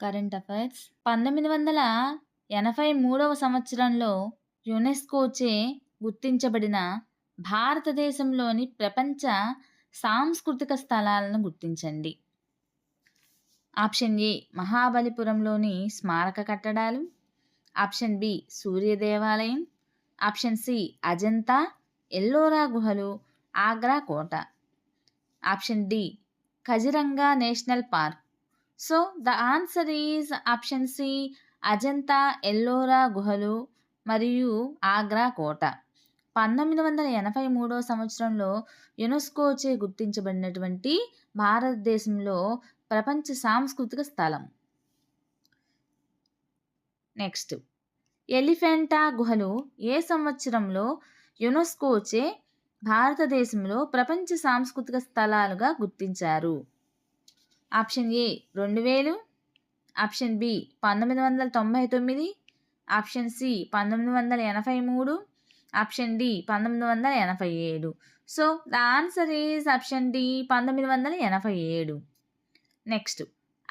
Current affairs. పంతొమ్మిది వందల ఎనభై మూడవ సంవత్సరంలో యునెస్కోచే గుర్తించబడిన భారతదేశంలోని ప్రపంచ సాంస్కృతిక స్థలాలను గుర్తించండి. ఆప్షన్ ఏ మహాబలిపురంలోని స్మారక కట్టడాలు. ఆప్షన్ బి సూర్య దేవాలయం ఆప్షన్ సి అజంతా ఎల్లోరా గుహలు ఆగ్రా కోట. Option D Kaziranga national park. So the answer is option C Ajanta Ellora గుహలు మరియు ఆగ్రా కోట. పంతొమ్మిది వందల ఎనభై మూడో సంవత్సరంలో యునెస్కోచే గుర్తించబడినటువంటి భారతదేశంలో ప్రపంచ సాంస్కృతిక స్థలం. నెక్స్ట్ ఎలిఫెంటా గుహలు ఏ సంవత్సరంలో యునెస్కోచే భారతదేశంలో ప్రపంచ సాంస్కృతిక స్థలాలుగా గుర్తించారు? ఆప్షన్ ఏ రెండు వేలు ఆప్షన్ బి పంతొమ్మిది వందల తొంభై తొమ్మిది ఆప్షన్ సి పంతొమ్మిది వందల ఎనభై మూడు ఆప్షన్ డి పంతొమ్మిది వందల ఎనభై ఏడు. So the answer is option D పంతొమ్మిది వందల ఎనభై ఏడు. నెక్స్ట్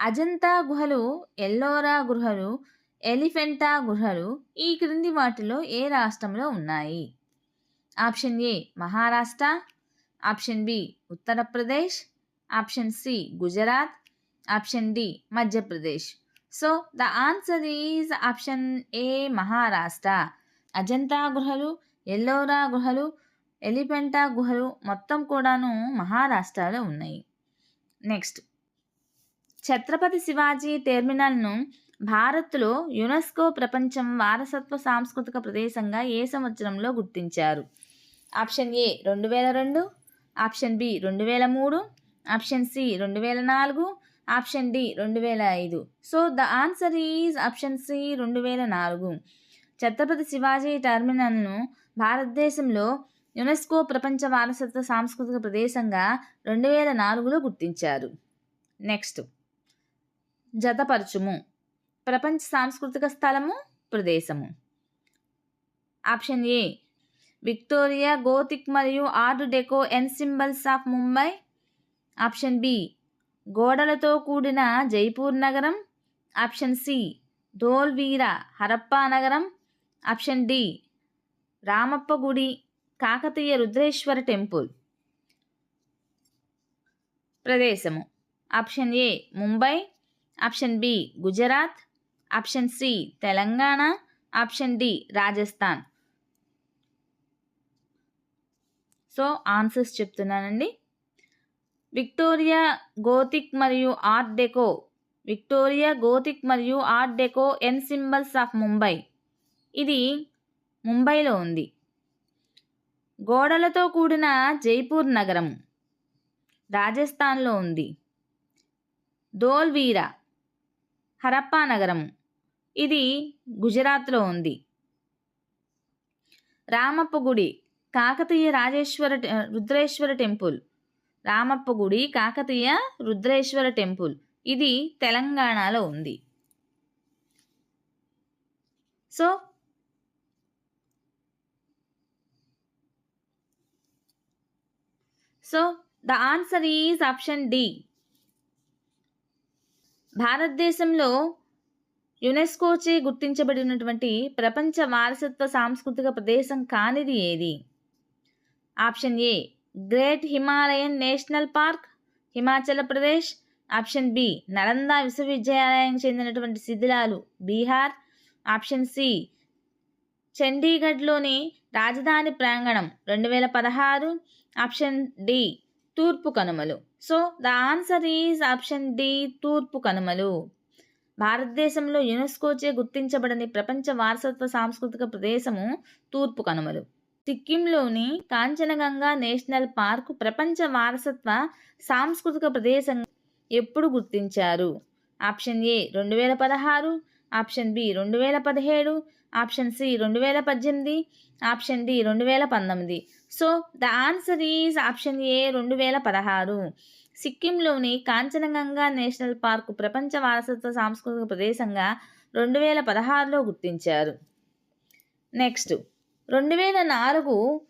అజంతా గుహలు ఎల్లోరా గుహలు ఎలిఫెంటా గుహలు ఈ క్రింది వాటిలో ఏ రాష్ట్రంలో ఉన్నాయి? Option A Maharashtra option B Uttar Pradesh option C Gujarat. Option D Madhya Pradesh. So the answer is option A Maharashtra. Ajanta గుహలు ఎల్లోరా గుహలు ఎలిఫెంటా గుహలు మొత్తం కూడాను మహారాష్ట్రలో ఉన్నాయి. నెక్స్ట్. ఛత్రపతి శివాజీ టెర్మినల్ను భారత్లో యునెస్కో ప్రపంచం వారసత్వ సాంస్కృతిక ప్రదేశంగా ఏ సంవత్సరంలో గుర్తించారు? ఆప్షన్ ఏ రెండు వేల రెండు. ఆప్షన్ బి రెండు వేల మూడు. ఆప్షన్ సి రెండు వేల నాలుగు ఆప్షన్ డి రెండు వేల ఐదు. So the answer is option C రెండు వేల నాలుగు. ఛత్రపతి శివాజీ టెర్మినల్ను భారతదేశంలో యునెస్కో ప్రపంచ వారసత్వ సాంస్కృతిక ప్రదేశంగా రెండు వేల నాలుగులో గుర్తించారు. నెక్స్ట్. జతపరచుము. ప్రపంచ సాంస్కృతిక స్థలము ప్రదేశము. Option A. విక్టోరియా గోతిక్ మరియు art deco ensembles of Mumbai option B. గోడలతో కూడిన జైపూర్ నగరం. Option C. ధోల్వీరా హరప్పా నగరం. Option D. రామప్ప గుడి కాకతీయ రుద్రేశ్వర టెంపుల్. ప్రదేశము. Option A. Mumbai. Option B. Gujarat. Option C. Telangana. Option D. Rajasthan. So answers చెప్తున్నానండి. విక్టోరియా గోతిక్ మరియు art deco. Victoria Gothic మరియు art deco ensembles of Mumbai. ఇది ముంబైలో ఉంది. గోడలతో కూడిన జైపూర్ నగరం రాజస్థాన్లో ఉంది. ధోల్వీరా హరప్పా నగరం. ఇది గుజరాత్లో ఉంది. రామప్ప గుడి కాకతీయ రాజేశ్వర రుద్రేశ్వర టెంపుల్. రామప్ప గుడి కాకతీయ రుద్రేశ్వర టెంపుల్. ఇది తెలంగాణలో ఉంది. So so the answer is option D. భారతదేశంలో యునెస్కోచే గుర్తించబడినటువంటి ప్రపంచ వారసత్వ సాంస్కృతిక ప్రదేశం కానిది ఏది? Option A great Himalayan national park Himachal Pradesh option B Nalanda విశ్వవిద్యాలయానికి చెందినటువంటి శిథిలాలు బీహార్ ఆప్షన్ సి చండీగఢ్లోని రాజధాని ప్రాంగణం రెండు వేల పదహారు ఆప్షన్ డి తూర్పు కనుమలు. So the answer is option D తూర్పు కనుమలు. భారతదేశంలో యునెస్కోచే గుర్తించబడని ప్రపంచ వారసత్వ సాంస్కృతిక ప్రదేశము తూర్పు కనుమలు. సిక్కింలోని కాంచనగంగా నేషనల్ పార్క్ ప్రపంచ వారసత్వ సాంస్కృతిక ప్రదేశం ఎప్పుడు గుర్తించారు? ఆప్షన్ ఏ రెండు వేల పదహారు ఆప్షన్ బి రెండు వేల పదిహేడు ఆప్షన్ సి రెండు వేల పద్దెనిమిది ఆప్షన్ డి రెండు వేల పంతొమ్మిది. So the answer is option A రెండు వేల పదహారు. సిక్కింలోని కాంచనగంగా నేషనల్ పార్క్ ప్రపంచ వారసత్వ సాంస్కృతిక ప్రదేశంగా రెండు వేల పదహారులో గుర్తించారు. నెక్స్ట్ రెండు వేల నాలుగు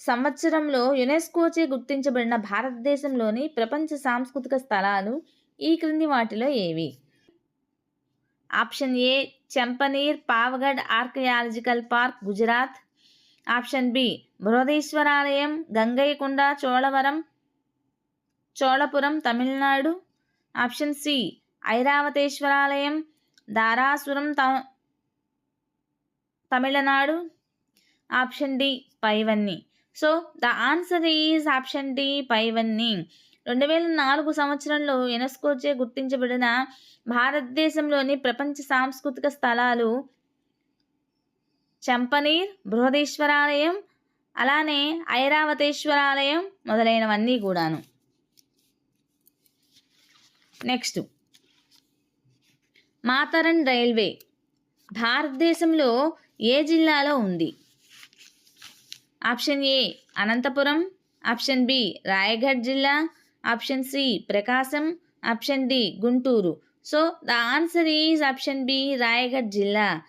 సంవత్సరంలో యునెస్కోచే గుర్తించబడిన భారతదేశంలోని ప్రపంచ సాంస్కృతిక స్థలాలు ఈ క్రింది వాటిలో ఏవి? Option A Champaner Pavagadh archaeological park Gujarat. Option B Brihadeeswaralayam Gangaikonda Cholavaram Cholapuram Tamil Nadu. Option C Airavatesvaralayam Darasuram Tamil Nadu. Option D పైవన్నీ. So the answer is option D పైవన్నీ. రెండు వేల నాలుగు సంవత్సరంలో యునెస్కోచే గుర్తించబడిన భారతదేశంలోని ప్రపంచ సాంస్కృతిక స్థలాలు చంపనీర్ బృహదీశ్వరాలయం అలానే ఐరావతేశ్వరాలయం మొదలైనవన్నీ కూడాను. నెక్స్ట్. మాతరన్ రైల్వే. భారతదేశంలో ఏ జిల్లాలో ఉంది? Option A Anantapuram option B Raigad జిల్లా option C Prakasam option D Guntur. So the answer is option B Raigad జిల్లా.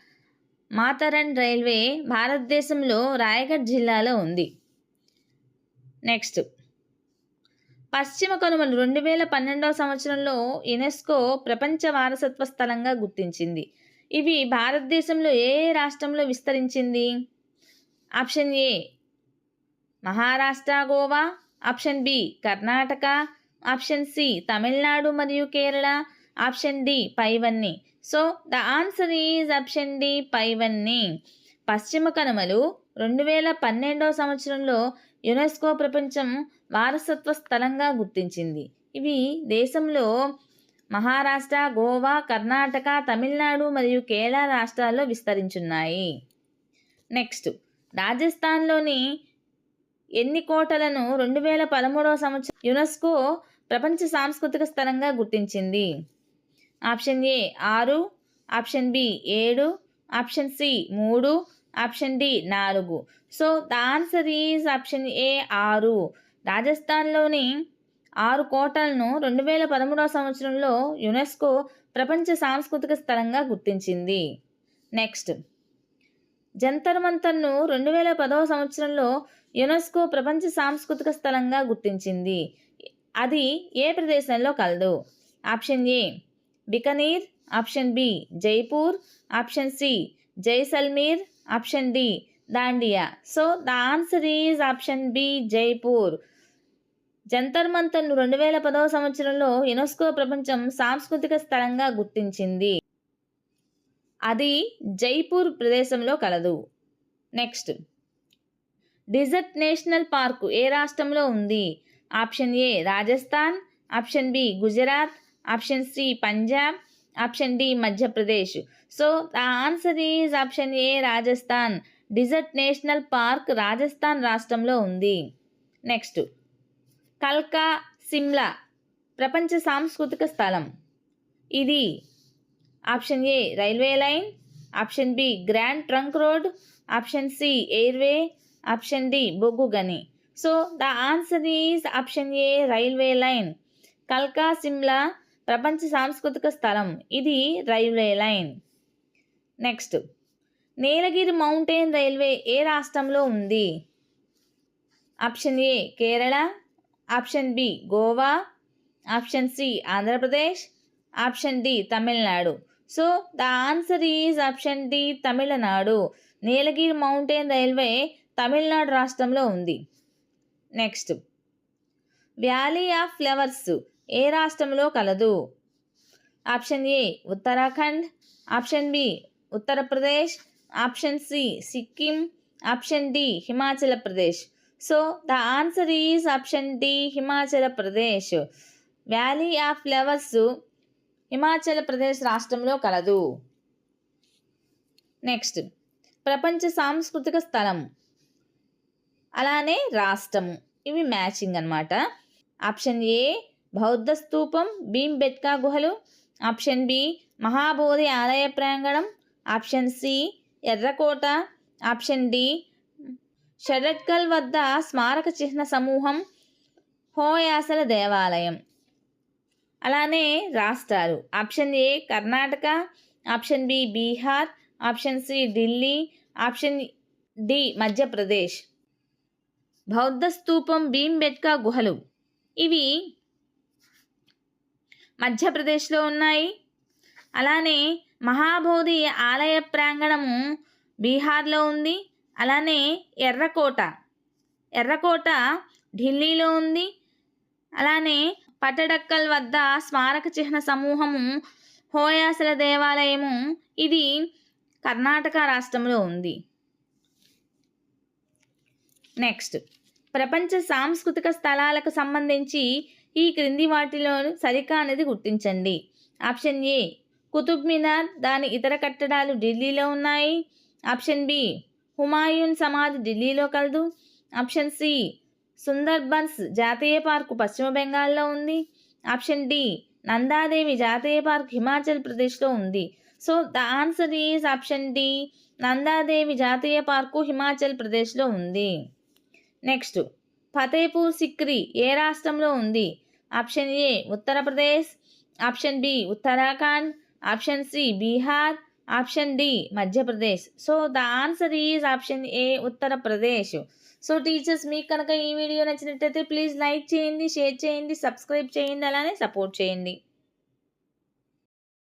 మాతరన్ రైల్వే భారతదేశంలో రాయగఢ్ జిల్లాలో ఉంది. నెక్స్ట్. పశ్చిమ కనుమలు రెండు వేల పన్నెండవ సంవత్సరంలో యునెస్కో ప్రపంచ వారసత్వ స్థలంగా గుర్తించింది. ఇవి భారతదేశంలో ఏ ఏ రాష్ట్రంలో విస్తరించింది? Option A Maharashtra Goa option B Karnataka option C Tamil Nadu మరియు కేరళ ఆప్షన్ డి పైవన్నీ. So the answer is option D పైవన్నీ. పశ్చిమ కనుమలు రెండు వేల పన్నెండవ సంవత్సరంలో యునెస్కో ప్రపంచం వారసత్వ స్థలంగా గుర్తించింది. ఇవి దేశంలో మహారాష్ట్ర గోవా కర్ణాటక తమిళనాడు మరియు కేరళ రాష్ట్రాల్లో విస్తరించున్నాయి. నెక్స్ట్ రాజస్థాన్లోని ఎన్ని కోటలను రెండు వేల పదమూడవ సంవత్సరం యునెస్కో ప్రపంచ సాంస్కృతిక స్థలంగా గుర్తించింది. ఆప్షన్ ఏ ఆరు ఆప్షన్ బి ఏడు ఆప్షన్ సి మూడు ఆప్షన్ డి నాలుగు. So the answer is option A ఆరు. రాజస్థాన్లోని ఆరు కోటలను రెండు వేల పదమూడవ సంవత్సరంలో యునెస్కో ప్రపంచ సాంస్కృతిక స్థలంగా గుర్తించింది. నెక్స్ట్. జంతర్ మంతర్ను రెండు వేల పదవ సంవత్సరంలో యునెస్కో ప్రపంచ సాంస్కృతిక స్థలంగా గుర్తించింది. అది ఏ ప్రదేశంలో కలదు? Option A Bikaner. Option B Jaipur. Option C Jaisalmer. Option D Dandiya. So the answer is option B Jaipur. Jantar మంతర్ను రెండు వేల పదవ సంవత్సరంలో యునెస్కో ప్రపంచం సాంస్కృతిక స్థలంగా గుర్తించింది. అది జైపూర్ ప్రదేశంలో కలదు. నెక్స్ట్. డిజర్ట్ నేషనల్ పార్కు ఏ రాష్ట్రంలో ఉంది? Option A Rajasthan option B Gujarat option C Punjab option D Madhya Pradesh. So the answer is option A Rajasthan. Desert national park Rajasthan రాష్ట్రంలో ఉంది. నెక్స్ట్. కల్కా సిమ్లా ప్రపంచ సాంస్కృతిక స్థలం. ఇది option A railway line option B grand trunk road option C airway option D బొగ్గు గని so the answer is option A railway line. కల్కా Shimla ప్రపంచ సాంస్కృతిక స్థలం. ఇది railway line. Next. Nilgiri mountain railway ఏ రాష్ట్రంలో ఉంది? Option A Kerala. Option B Goa. Option C Andhra Pradesh. Option D Tamil Nadu. So the answer is option D Tamil Nadu. Nilgiri mountain railway Tamil Nadu రాష్ట్రంలో ఉంది. Next. Valley of flowers ఏ రాష్ట్రంలో కలదు? Option A Uttarakhand. Option B Uttar Pradesh. Option C Sikkim. Option D Himachal Pradesh. So the answer is option D Himachal Pradesh. Valley of flowers Himachal Pradesh రాష్ట్రంలో కలదు. Next. ప్రపంచ సాంస్కృతిక స్థలం. అలానే రాష్ట్రము. ఇవి మ్యాచింగ్ అనమాట ఆప్షన్ ఏ బౌద్ధ స్తూపం భీంబెట్కా గుహలు. ఆప్షన్ బి మహాబోధి ఆలయ ప్రాంగణం. ఆప్షన్ సి ఎర్రకోట. ఆప్షన్ డి షడట్కల్ వద్ద స్మారక చిహ్న సమూహం హోయాసల దేవాలయం. అలానే రాష్ట్రాలు. Option A Karnataka. Option B Bihar. Option C Delhi. Option D Madhya Pradesh. బౌద్ధ స్తూపం భీంబెట్కా గుహలు. ఇవి మధ్యప్రదేశ్లో ఉన్నాయి. అలానే మహాబోధి ఆలయ ప్రాంగణము బీహార్లో ఉంది. అలానే ఎర్రకోట. ఎర్రకోట ఢిల్లీలో ఉంది. అలానే పట్టడక్కల్ వద్ద స్మారక చిహ్న సమూహము హోయాసల దేవాలయము. ఇది కర్ణాటక రాష్ట్రంలో ఉంది. నెక్స్ట్ ప్రపంచ సాంస్కృతిక స్థలాలకు సంబంధించి ఈ క్రింది వాటిలో సరికానిది గుర్తించండి. ఆప్షన్ ఏ కుతుబ్ మినార్ దాని ఇతర కట్టడాలు ఢిల్లీలో ఉన్నాయి. ఆప్షన్ బి హుమాయూన్ సమాధి ఢిల్లీలో కలదు. ఆప్షన్ సి సుందర్బన్స్ జాతీయ పార్కు పశ్చిమ బెంగాల్లో ఉంది. ఆప్షన్ డి నందాదేవి జాతీయ పార్క్ హిమాచల్ ప్రదేశ్లో ఉంది. So the answer is option D Nanda Devi జాతీయ పార్కు హిమాచల్ ప్రదేశ్లో ఉంది. నెక్స్ట్. ఫతేపూర్ సిక్రీ ఏ రాష్ట్రంలో ఉంది? Option A Uttar Pradesh option B Uttarakhand option C Bihar option D Madhya Pradesh. So the answer is option A Uttar Pradesh. So teachers మీకు కనుక ఈ video నచ్చినట్టయితే ప్లీజ్ లైక్ చేయండి షేర్ చేయండి సబ్స్క్రైబ్ చేయండి అలానే సపోర్ట్ చేయండి.